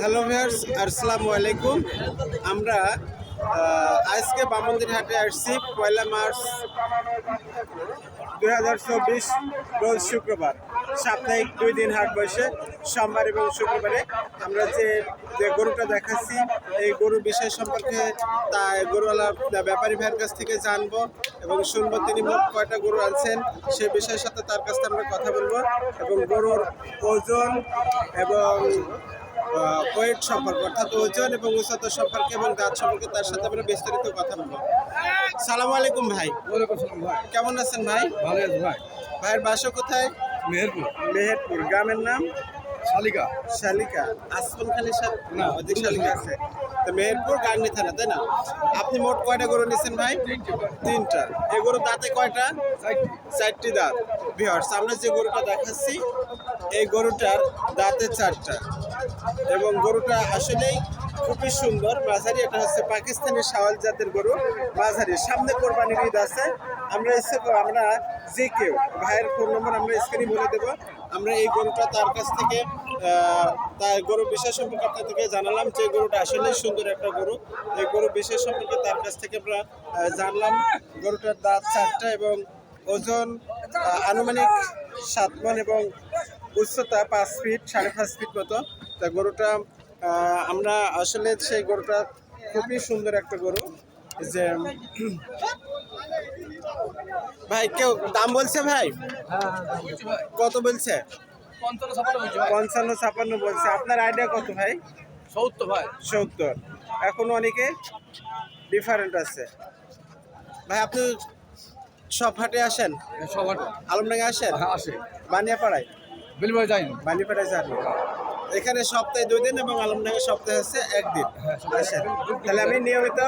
Hello viewers, আসসালামু আলাইকুম। আমরা আজকে বামন্দির হাটে আসছি, পয়লা মার্চ দুই হাজার চব্বিশ, রোজ শুক্রবার। সাপ্তাহিক দুই দিন হাট বসে, সোমবার এবং শুক্রবারে আমরা যে যে গরুটা দেখাচ্ছি, এই গরু বিষয় সম্পর্কে তা গরুওয়ালা ব্যাপারী ভাইয়ের কাছ থেকে জানব এবং শুনব তিনি মোট কয়টা গরু আনছেন, সে বিষয়ের সাথে তার কাছ থেকে আমরা কথা বলব এবং গরুর ওজন এবং ওয়েট সম্পর্ক অর্থাৎ ওজন এবং উচ্চতা সম্পর্কে এবং দাঁত সম্পর্কে তার সাথে আমরা বিস্তারিত কথা বলব। সালাম আলাইকুম ভাই। কেমন আছেন ভাই? ভালো আছি ভাই। ভাইয়ের বাসা কোথায়? মেহেরপুর। মেহেরপুর গ্রামের নাম? শালিকা। শালিকা। আসমান খানের সাথে না ওদিক শালিকা আছে। তো মেহেরপুর গাংনি থানা তাই না? আপনি মোট কয়টা গরু নিয়েছেন ভাই? তিনটা এই গরু দাঁতে কয়টা? চারটি। দাঁত। বিহার আমরা যে গরুটা দেখাচ্ছি এই গরুটার দাঁতে চারটা। এবং গরুটা আসলেই খুবই সুন্দর। মাঝারি এটা হচ্ছে পাকিস্তানি শাওয়াল জাতের গরু। মাঝারি। সামনে কোরবানির ঈদ আছে। আমরা ইচ্ছে আমরা যে কেউ, ভাইয়ের ফোন নম্বর আমরা স্ক্রিনে বলে দেবো। আমরা এই গরুটা তার কাছ থেকে তার গরু বিশেষ সম্পর্কে আপনার থেকে জানালাম যে গরুটা আসলেই সুন্দর একটা গরু। এই গরু বিশেষ সম্পর্কে তার কাছ থেকে আমরা জানলাম গরুটার দাঁত চারটা এবং ওজন আনুমানিক সাত মন এবং উচ্চতা পাঁচ ফিট, সাড়ে পাঁচ ফিট মতো। তা গরুটা আমরা আসলে সেই গরুটা খুবই সুন্দর একটা গরু। যে ভাই কেউ দাম বলছে ভাই? কত বলছে? পঞ্চান্ন ছাপান্ন বলছি। আপনার আইডিয়া কত ভাই? সত্তর ভাই। সত্তর। এখন অনেকে ডিফারেন্ট আছে। ভাই আপনি সব হাটে আসেন? সব হাটে। আলমডাঙ্গা আসেন? হ্যাঁ আসে। বানিয়াপাড়ায়? বিলবাই যাইনি। বানিয়াপাড়ায় যান? এখানে সপ্তাহে দুই দিন এবং আলমডাঙ্গা সপ্তাহে হচ্ছে একদিন। আসেন তাহলে আমি নিয়মিত